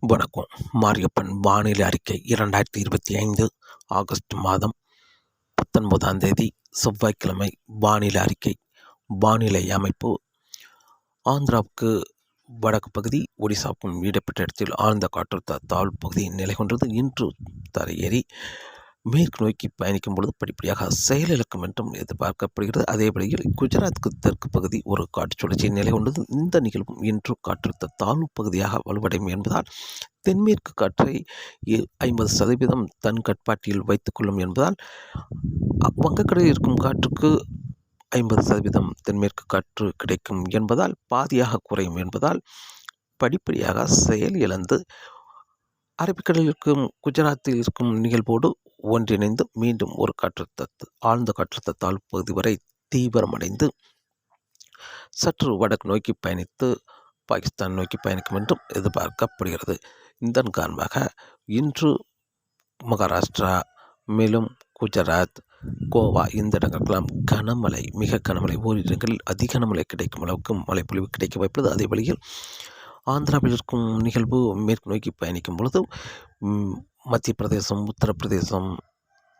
வணக்கம். மாரியப்பன் வானிலை அறிக்கை இரண்டாயிரத்தி இருபத்தி ஐந்து ஆகஸ்ட் மாதம் பத்தொன்பதாம் தேதி செவ்வாய்க்கிழமை வானிலை அறிக்கை. வானிலை அமைப்பு. ஆந்திராவுக்கு வடக்கு பகுதி ஒடிசாவுக்கும் ஈடுபட்ட இடத்தில் ஆழ்ந்த காற்றழுத்த தாழ்வு பகுதி நிலை கொண்டது. இன்று தரையேறி மேற்கு நோக்கி பயணிக்கும் பொழுது படிப்படியாக செயலிழக்கும் என்றும் எதிர்பார்க்கப்படுகிறது. அதே வழியில் குஜராத்துக்கு தெற்கு பகுதி ஒரு காற்று சுழற்சி நிலை கொண்டது. இந்த நிகழ்வும் இன்று காற்றழுத்த தாழ்வு பகுதியாக வலுவடையும் என்பதால் தென்மேற்கு காற்றை ஐம்பது சதவீதம் தன் கட்பாட்டில் வைத்துக்கொள்ளும் என்பதால் வங்கக்கடலில் இருக்கும் காற்றுக்கு ஐம்பது சதவீதம் தென்மேற்கு காற்று கிடைக்கும் என்பதால் பாதியாக குறையும் என்பதால் படிப்படியாக செயல் இழந்து அரபிக்கடலில் இருக்கும் குஜராத்தில் இருக்கும் நிகழ்வோடு ஒன்றிணைந்து மீண்டும் ஒரு காற்றழுத்த ஆழ்ந்த காற்றழுத்த தாழ்வு பகுதி வரை தீவிரமடைந்து சற்று வடக்கு நோக்கி பயணித்து பாகிஸ்தான் நோக்கி பயணிக்கும் என்றும் எதிர்பார்க்கப்படுகிறது. இதன் காரணமாக இன்று மகாராஷ்டிரா மேலும் குஜராத் கோவா இந்த இடங்களுக்கெல்லாம் கனமழை மிக கனமழை. ஓரிடங்களில் அதிக கனமழை கிடைக்கும் அளவுக்கு மழைப்பொழிவு கிடைக்க வாய்ப்புள்ளது. அதே வழியில் ஆந்திராவில் இருக்கும் நிகழ்வு மேற்கு நோக்கி பயணிக்கும் பொழுது மத்திய பிரதேசம் உத்தரப்பிரதேசம்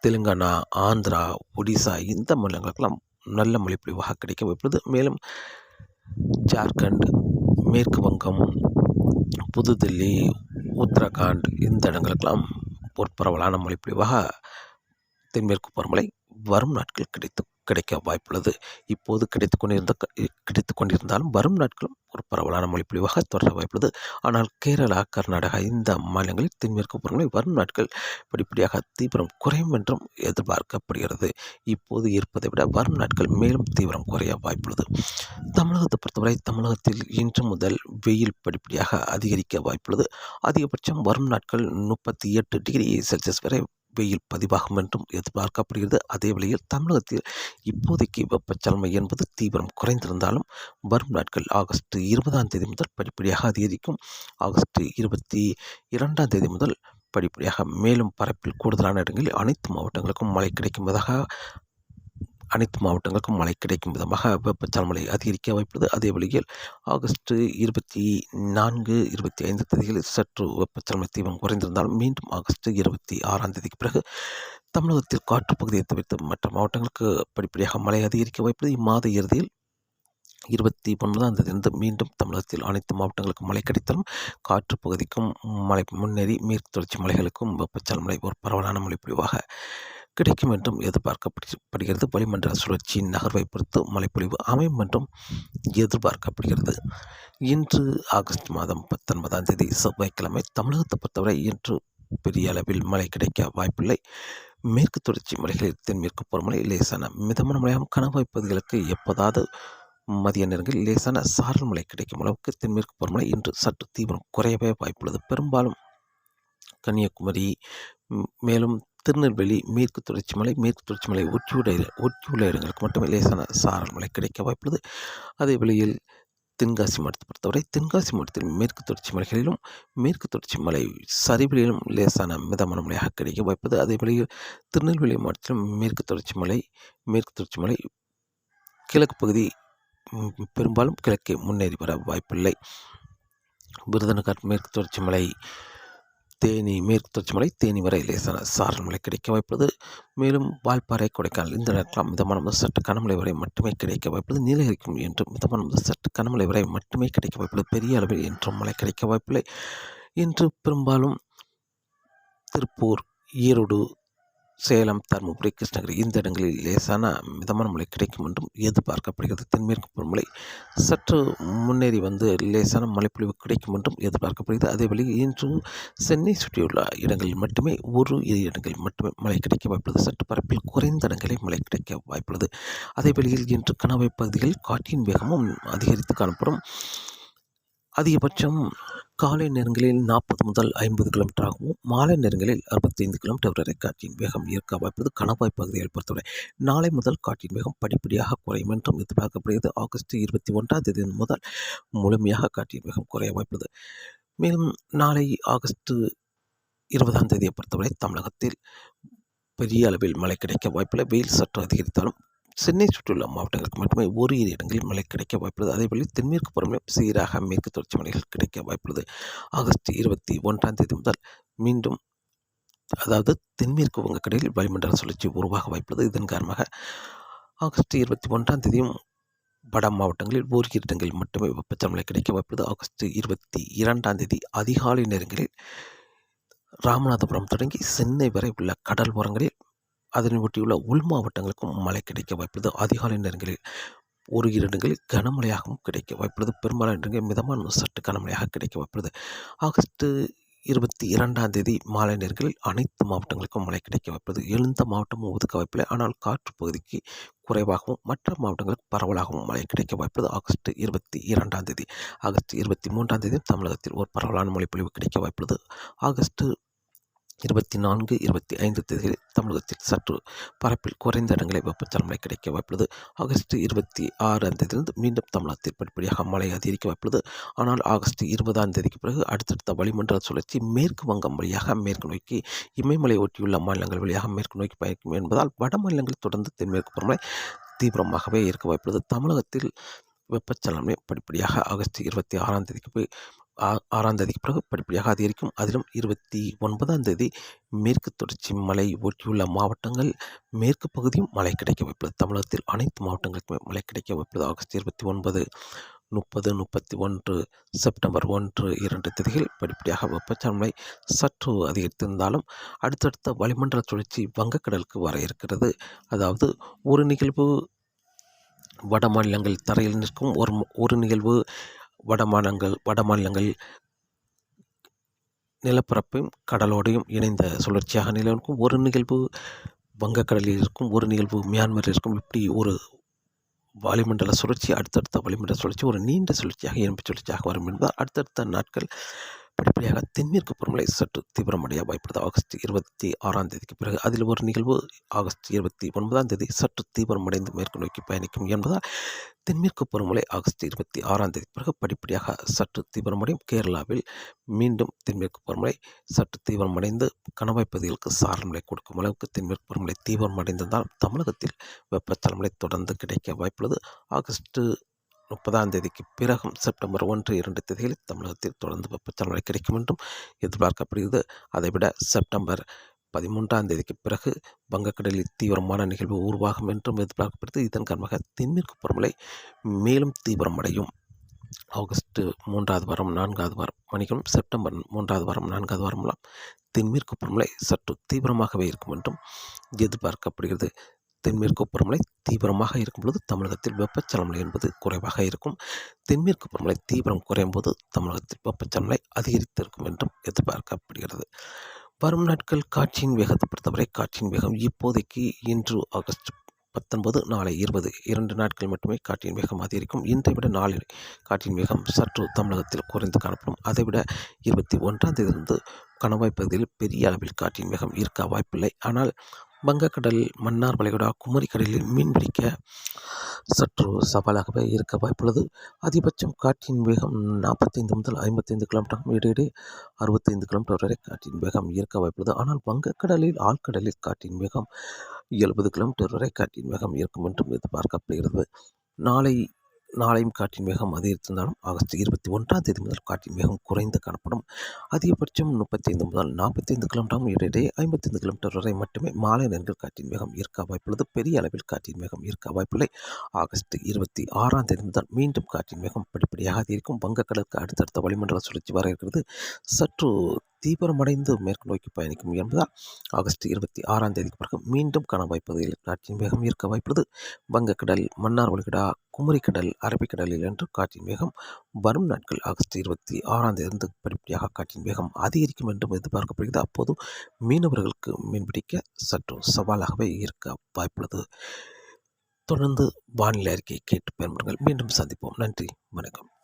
தெலுங்கானா ஆந்திரா ஒடிசா இந்த மாநிலங்களுக்கெல்லாம் நல்ல மொழிப்பொழிவாக கிடைக்க வைப்பது. மேலும் ஜார்க்கண்ட் மேற்கு வங்கம் புதுதில்லி உத்தரகாண்ட் இந்த இடங்களுக்கெல்லாம் ஒரு பரவலான மொழிப்பொழிவாக தென்மேற்கு பருவமழை வரும் நாட்கள் கிடைத்து கிடைக்க வாய்ப்புள்ளது. இப்போது கிடைத்து கொண்டிருந்த கிடைத்து கொண்டிருந்தாலும் வரும் நாட்களும் ஒரு பரவலான மொழிப்பொழிவாக தொடர வாய்ப்புள்ளது. ஆனால் கேரளா கர்நாடகா இந்த மாநிலங்களில் தென்மேற்கு பருவமழை வரும் நாட்கள் படிப்படியாக தீவிரம் குறையும் என்றும் எதிர்பார்க்கப்படுகிறது. இப்போது இருப்பதை விட வரும் நாட்கள் மேலும் தீவிரம் குறைய வாய்ப்புள்ளது. தமிழகத்தை பொறுத்தவரை தமிழகத்தில் இன்று முதல் வெயில் படிப்படியாக அதிகரிக்க வாய்ப்புள்ளது. அதிகபட்சம் வரும் நாட்கள் முப்பத்தி எட்டு டிகிரி செல்சியஸ் வரை வெயில் பதிவாகும் என்றும் எதிர்பார்க்கப்படுகிறது. அதே வேளையில் தமிழகத்தில் இப்போதைக்கு வெப்பச்சலமை என்பது தீவிரம் குறைந்திருந்தாலும் வரும் நாட்கள் ஆகஸ்ட் இருபதாம் தேதி முதல் படிப்படியாக அதிகரிக்கும். ஆகஸ்ட் இருபத்தி இரண்டாம் தேதி முதல் படிப்படியாக மேலும் பரப்பில் கூடுதலான இடங்களில் அனைத்து மாவட்டங்களுக்கும் மழை கிடைக்கும்பதாக அனைத்து மாவட்டங்களுக்கும் மழை கிடைக்கும் விதமாக வெப்பச்சலமலை அதிகரிக்க வாய்ப்புள்ளது. அதே வழியில் ஆகஸ்ட் இருபத்தி நான்கு இருபத்தி ஐந்து தேதிகளில் சற்று வெப்பச்சலமை தீவிரம் குறைந்திருந்தாலும் மீண்டும் ஆகஸ்ட் இருபத்தி ஆறாம் தேதிக்கு பிறகு தமிழகத்தில் காற்றுப்பகுதியை தவிர்த்து மற்ற மாவட்டங்களுக்கு படிப்படியாக மழை அதிகரிக்க வாய்ப்புள்ளது. இம்மாத இறுதியில் இருபத்தி ஒன்பதாம் தேதியிலிருந்து மீண்டும் தமிழகத்தில் அனைத்து மாவட்டங்களுக்கும் மழை கிடைத்தாலும் காற்று பகுதிக்கும் மழை முன்னேறி மேற்கு தொடர்ச்சி மலைகளுக்கும் வெப்பச்சலமலை ஒரு பரவலான மழை பொழிவாக கிடைக்கும் என்றும் எதிர்பார்க்கப்படுகிறது. வளிமண்டல சுழற்சியின் நகர்வை பொறுத்து மழைப்பொழிவு அமையும் என்றும் எதிர்பார்க்கப்படுகிறது. இன்று ஆகஸ்ட் மாதம் பத்தொன்பதாம் தேதி செவ்வாய்க்கிழமை தமிழகத்தை பொறுத்தவரை இன்று பெரிய அளவில் மழை கிடைக்க வாய்ப்பில்லை. மேற்கு தொடர்ச்சி மலைகளில் தென்மேற்கு பருவமழை லேசான மிதமான மழையாகும் கனவாய் பகுதிகளுக்கு எப்போதாவது மதிய நேரங்களில் லேசான சாரல் மழை கிடைக்கும் அளவுக்கு தென்மேற்கு பருவமழை இன்று சற்று தீவிரம் குறையவே வாய்ப்புள்ளது. பெரும்பாலும் கன்னியாகுமரி மேலும் திருநெல்வேலி மேற்கு தொடர்ச்சி மலை மேற்கு தொடர்ச்சி மலை ஒற்றியுடைய ஒற்றியுள்ள இடங்களுக்கு மட்டுமே லேசான சாரல் மழை கிடைக்க வாய்ப்புள்ளது. அதே வேளையில் தென்காசி மாவட்டத்தை பொறுத்தவரை தென்காசி மாவட்டத்தில் மேற்கு தொடர்ச்சி மலைகளிலும் மேற்கு தொடர்ச்சி மலை சரிவிலும் லேசான மிதமான மழையாக கிடைக்க வாய்ப்பது அதே வழியில் திருநெல்வேலி மாவட்டத்திலும் மேற்கு தொடர்ச்சி மலை மேற்கு தொடர்ச்சி மலை கிழக்கு பகுதி பெரும்பாலும் கிழக்கே முன்னேறி வர வாய்ப்பில்லை. விருதுநகர் மேற்கு தொடர்ச்சி மலை தேனி மேற்கு தொடர்ச்சி மலை தேனி வரை லேசான சாரல் மழை கிடைக்க வாய்ப்புள்ளது. மேலும் வால்பாறை கொடைக்கானல் இந்த நேரத்தில் மிதமான முதல் சற்று கனமழை வரை மட்டுமே கிடைக்க வாய்ப்புள்ளது. நீலகிரிக்கும் என்றும் மிதமான முதல் சற்று கனமழை வரை மட்டுமே கிடைக்க வாய்ப்புள்ளது. பெரிய அளவில் என்றும் மழை கிடைக்க வாய்ப்பில்லை. இன்று பெரும்பாலும் திருப்பூர் ஈரோடு சேலம் தருமபுரி கிருஷ்ணகிரி இந்த இடங்களில் லேசான மிதமான மழை கிடைக்கும் என்றும் எதிர்பார்க்கப்படுகிறது. தென்மேற்கு பருவமழை சற்று முன்னேறி வந்து லேசான மழைப்பொழிவு கிடைக்கும் என்றும் எதிர்பார்க்கப்படுகிறது. அதே வழியில் இன்று சென்னை சுற்றியுள்ள இடங்களில் மட்டுமே ஒரு இரு இடங்களில் மட்டுமே மழை கிடைக்க வாய்ப்புள்ளது. சற்று பரப்பில் குறைந்த இடங்களில் மழை கிடைக்க வாய்ப்புள்ளது. அதே வழியில் இன்று கணவை பகுதியில் காற்றின் வேகமும் அதிகரித்து காணப்படும். அதிகபட்சம் காலை நேரங்களில் நாற்பது முதல் ஐம்பது கிலோமீட்டர் ஆகவும் மாலை நேரங்களில் அறுபத்தைந்து கிலோமீட்டர் வரை காற்றின் வேகம் இருக்க வாய்ப்பது கணவாய் பகுதியில் பொறுத்தவரை நாளை முதல் காற்றின் வேகம் படிப்படியாக குறையும் என்றும் எதிர்பார்க்கப்படுகிறது. ஆகஸ்ட் இருபத்தி ஒன்றாம் தேதி முதல் முழுமையாக காற்றின் வேகம் குறைய வாய்ப்பது மேலும் நாளை ஆகஸ்ட் இருபதாம் தேதியை பொறுத்தவரை தமிழகத்தில் பெரிய அளவில் மழை கிடைக்க வாய்ப்பில்லை வெயில் சற்று அதிகரித்தாலும் சென்னை சுற்றியுள்ள மாவட்டங்களுக்கு மட்டுமே ஓரிரு இடங்களில் மழை கிடைக்க வாய்ப்புள்ளது. அதேபோல் தென்மேற்கு பருவமழை சீராக மேற்கு தொடர்ச்சி மலைகள் கிடைக்க வாய்ப்புள்ளது. ஆகஸ்ட் இருபத்தி ஒன்றாம் தேதி முதல் மீண்டும் அதாவது தென்மேற்கு வங்கக்கடலில் வளிமண்டல சுழற்சி உருவாக வாய்ப்புள்ளது. இதன் காரணமாக ஆகஸ்ட் இருபத்தி ஒன்றாம் தேதியும் வட மாவட்டங்களில் ஓரிரு இடங்களில் மட்டுமே வெப்பச்சமலை கிடைக்க வாய்ப்புள்ளது. ஆகஸ்ட் இருபத்தி இரண்டாம் தேதி அதிகாலை நேரங்களில் ராமநாதபுரம் தொடங்கி சென்னை வரை உள்ள கடல் ஓரங்களில் அதனை ஒட்டியுள்ள உள் மாவட்டங்களுக்கும் மழை கிடைக்க வாய்ப்புள்ளது. அதிகாலை நேரங்களில் ஒரு இரண்டுகளில் இடங்களில் கனமழையாகவும் கிடைக்க வாய்ப்புள்ளது. பெரும்பாலான இடங்களில் மிதமான சற்று கனமழையாக கிடைக்க வாய்ப்புள்ளது. ஆகஸ்ட் இருபத்தி இரண்டாம் தேதி மாலை நேரங்களில் அனைத்து மாவட்டங்களுக்கும் மழை கிடைக்க வாய்ப்பது எழுந்த மாவட்டமும் ஒதுக்க வாய்ப்பில்லை. ஆனால் காற்று பகுதிக்கு குறைவாகவும் மற்ற மாவட்டங்களுக்கு பரவலாகவும் மழை கிடைக்க வாய்ப்பது ஆகஸ்ட் இருபத்தி இரண்டாம் தேதி ஆகஸ்ட் இருபத்தி மூன்றாம் தேதி தமிழகத்தில் ஒரு பரவலான மழை பொழிவு கிடைக்க வாய்ப்புள்ளது. ஆகஸ்ட் இருபத்தி நான்கு இருபத்தி ஐந்து தேதிகளில் தமிழகத்தில் சற்று பரப்பில் குறைந்த இடங்களில் வெப்பச்சலமழை கிடைக்க வாய்ப்புள்ளது. ஆகஸ்ட் இருபத்தி ஆறாம் தேதியிலிருந்து மீண்டும் தமிழகத்தில் படிப்படியாக மழை அதிகரிக்க வாய்ப்புள்ளது. ஆனால் ஆகஸ்ட் இருபதாம் தேதிக்கு பிறகு அடுத்தடுத்த வளிமண்டல சுழற்சி மேற்கு வங்கம் வழியாக மேற்கு நோக்கி இமயமலை ஒட்டியுள்ள மாநிலங்கள் வழியாக மேற்கு நோக்கி பயக்கும் என்பதால் வட மாநிலங்களில் தொடர்ந்து தென்மேற்கு பருவமழை தீவிரமாகவே இருக்க வாய்ப்புள்ளது. தமிழகத்தில் வெப்பச்சலனை படிப்படியாக ஆகஸ்ட் இருபத்தி ஆறாம் தேதிக்கு போய் ஆறாம் தேதிக்கு பிறகு படிப்படியாக அதிகரிக்கும். அதிலும் இருபத்தி ஒன்பதாம் தேதி மேற்கு தொடர்ச்சி மலை ஒட்டியுள்ள மாவட்டங்கள் மேற்கு பகுதியும் மழை கிடைக்க வைப்பது தமிழகத்தில் அனைத்து மாவட்டங்களுக்குமே மழை கிடைக்க வைப்பது ஆகஸ்ட் இருபத்தி ஒன்பது முப்பது முப்பத்தி ஒன்று செப்டம்பர் ஒன்று இரண்டு தேதிகள் படிப்படியாக வெப்பச்சலனை சற்று அதிகரித்திருந்தாலும் அடுத்தடுத்த வளிமண்டல சுழற்சி வங்கக்கடலுக்கு வர இருக்கிறது. அதாவது ஒரு நிகழ்வு வட மாநிலங்கள் தரையில் நிற்கும் ஒரு ஒரு நிகழ்வு வட மாநிலங்கள் வட நிலப்பரப்பையும் கடலோடையும் இணைந்த சுழற்சியாக நிலவுக்கும். ஒரு நிகழ்வு வங்கக்கடலில் இருக்கும் ஒரு நிகழ்வு மியான்மரில் இருக்கும். இப்படி ஒரு வளிமண்டல சுழற்சி அடுத்தடுத்த வளிமண்டல சுழற்சி ஒரு நீண்ட சுழற்சியாக இரும்பு சுழற்சியாக வரும் என்பதால் அடுத்தடுத்த நாட்கள் படிப்படியாக தென்மேற்கு பருவமழை சற்று தீவிரமடைய வாய்ப்புள்ளது. ஆகஸ்ட் இருபத்தி ஆறாம் தேதிக்கு பிறகு அதில் ஒரு நிகழ்வு ஆகஸ்ட் இருபத்தி ஒன்பதாம் தேதி சற்று தீவிரமடைந்து மேற்கு நோக்கி பயணிக்கும் என்பதால் தென்மேற்கு பருவமழை ஆகஸ்ட் இருபத்தி ஆறாம் தேதி பிறகு படிப்படியாக சற்று தீவிரமடையும். கேரளாவில் மீண்டும் தென்மேற்கு பருவமழை சற்று தீவிரமடைந்து கணவாய் பகுதிகளுக்கு சாரல் கொடுக்கும் அளவுக்கு தென்மேற்கு பருவமழை தீவிரமடைந்ததால் தமிழகத்தில் வெப்பச்சலமழை தொடர்ந்து கிடைக்க வாய்ப்புள்ளது. ஆகஸ்ட் முப்பதாம் தேதிக்கு பிறகும் செப்டம்பர் ஒன்று இரண்டு தேதிகளில் தமிழகத்தில் தொடர்ந்து வெப்பச்சலமழை கிடைக்கும் என்றும் எதிர்பார்க்கப்படுகிறது. அதைவிட செப்டம்பர் பதிமூன்றாம் தேதிக்கு பிறகு வங்கக்கடலில் தீவிரமான நிகழ்வு உருவாகும் என்றும் எதிர்பார்க்கப்படுகிறது. இதன் காரணமாக தென்மேற்கு பருவமழை மேலும் தீவிரமடையும். ஆகஸ்ட் மூன்றாவது வாரம் நான்காவது வாரம் மணிக்கும் செப்டம்பர் மூன்றாவது வாரம் நான்காவது வாரமெல்லாம் தென்மேற்கு பருவமழை சற்று தீவிரமாகவே இருக்கும் என்றும் எதிர்பார்க்கப்படுகிறது. தென்மேற்கு பருவமழை தீவிரமாக இருக்கும் பொழுது தமிழகத்தில் வெப்பச்சலமலை என்பது குறைவாக இருக்கும். தென்மேற்கு பருவமழை தீவிரம் குறையும் போது தமிழகத்தில் வெப்பச்சலமலை அதிகரித்திருக்கும் என்றும் எதிர்பார்க்கப்படுகிறது. வரும் நாட்கள் காட்சியின் வேகத்தை பொறுத்தவரை காட்சியின் வேகம் இப்போதைக்கு இன்று ஆகஸ்ட் பத்தொன்பது நாளை இருபது. இரண்டு நாட்கள் மட்டுமே காற்றின் வேகம் அதிகரிக்கும். இன்றை விட நாளை காற்றின் வேகம் சற்று தமிழகத்தில் குறைந்து காணப்படும். அதைவிட இருபத்தி ஒன்றாம் தேதியிலிருந்து கணவாய் பகுதியில் பெரிய அளவில் காற்றின் வேகம் இருக்க வாய்ப்பில்லை. ஆனால் வங்கக்கடல் மன்னார் வளைகுடா குமரி கடலில் மீன்பிடிக்க சற்று சவாலாகவே இருக்க வாய்ப்புள்ளது. அதிகபட்சம் காற்றின் வேகம் நாற்பத்தைந்து முதல் ஐம்பத்தைந்து கிலோமீட்டர் இடையிடையே அறுபத்தைந்து கிலோமீட்டர் வரை காற்றின் வேகம் இருக்க வாய்ப்புள்ளது. ஆனால் வங்கக்கடலில் ஆழ்கடலில் காற்றின் வேகம் எழுபது கிலோமீட்டர் வரை காற்றின் வேகம் இருக்கும் என்றும் எதிர்பார்க்கப்படுகிறது. நாளை நாளையும் காற்றின் வேகம் அதிகரித்திருந்தாலும் ஆகஸ்ட் இருபத்தி ஒன்றாம் தேதி முதல் காற்றின் வேகம் குறைந்து காணப்படும். அதிகபட்சம் முப்பத்தைந்து முதல் நாற்பத்தைந்து கிலோமீட்டரும் இடையிடையே ஐம்பத்தைந்து கிலோமீட்டர் வரை மட்டுமே மாலை நேரங்கள் காற்றின் வேகம் இருக்க வாய்ப்புள்ளது. பெரிய அளவில் காற்றின் வேகம் இருக்க வாய்ப்பில்லை. ஆகஸ்ட் இருபத்தி ஆறாம் தேதி முதல் மீண்டும் காற்றின் வேகம் படிப்படியாக அதிகரிக்கும். வங்கக்கடலுக்கு அடுத்தடுத்த வளிமண்டல சுழற்சி வர இருக்கிறது. சற்று தீவிரமடைந்து மேற்கு நோக்கி பயணிக்கும் என்பதால் ஆகஸ்ட் இருபத்தி ஆறாம் தேதிக்கு பிறகு மீண்டும் காண வாய்ப்பதில் காற்றின் வேகம் இருக்க வாய்ப்புள்ளது. வங்கக்கடல் மன்னார் வளைகுடா குமரிக்கடல் அரபிக்கடலில் என்று காற்றின் வேகம் வரும் நாட்கள் ஆகஸ்ட் இருபத்தி ஆறாம் தேதி படிப்படியாக காற்றின் வேகம் அதிகரிக்கும் என்றும் எதிர்பார்க்கப்படுகிறது. அப்போது மீனவர்களுக்கு மீன்பிடிக்க சற்று சவாலாகவே இருக்க வாய்ப்புள்ளது. தொடர்ந்து வானிலை அறிக்கையை கேட்டு பயன்படுங்கள் மீண்டும் சந்திப்போம். நன்றி. வணக்கம்.